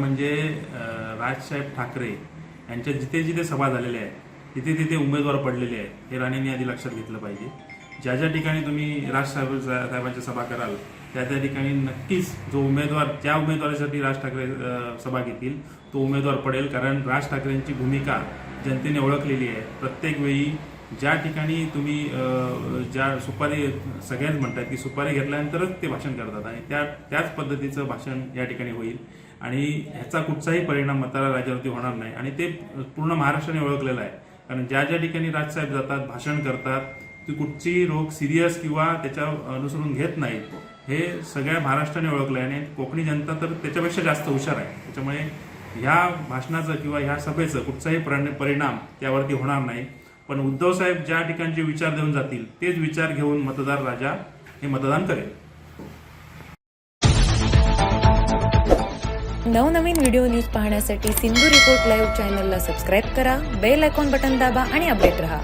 म्हणजे राजसाहेब ठाकरे यांच्या जिथे जिथे सभा झालेल्या आहेत तिथे तिथे उमेदवार पडलेले आहेत हे राणेंनी आधी लक्षात घेतलं पाहिजे. ज्या ज्या ठिकाणी तुम्ही राजसाहेब साहेबांच्या सभा कराल त्या त्या ठिकाणी नक्कीच जो उमेदवार ज्या उमेदवारासाठी राज ठाकरे सभा घेतील तो उमेदवार पडेल. कारण राज ठाकरेंची भूमिका जनतेने ओळखलेली आहे. प्रत्येक वेळी ज्या ठिकाणी तुम्ही ज्या सुपारी सगळ्यांच म्हणतात की सुपारी घेतल्यानंतरच ते भाषण करतात आणि त्या त्याच पद्धतीचं भाषण या ठिकाणी होईल. आणि ह्याचा कुठचाही परिणाम मतदार राज्यावरती होणार नाही. आणि ते पूर्ण महाराष्ट्राने ओळखलेलं आहे. कारण ज्या ज्या ठिकाणी राजसाहेब जातात भाषण करतात ती कुठचीही रोग सिरियस किंवा त्याच्या अनुसरून घेत नाहीत हे सगळ्या महाराष्ट्राने ओळखलं आहे आणि कोकणी जनता तर त्याच्यापेक्षा जास्त हुशार आहे. त्याच्यामुळे ह्या भाषणाचं किंवा ह्या सभेचं कुठचाही परिणाम त्यावरती होणार नाही. पण उद्धव साहेब ज्या ठिकाणचे विचार देऊन जातील तेच विचार घेऊन मतदार राजा हे मतदान करेल. नवनवीन व्हिडिओ न्यूज पाहण्यासाठी सिंधू रिपोर्ट लाईव्ह चॅनलला सबस्क्राईब करा बेल आयकॉन बटन दाबा आणि अपडेट रहा.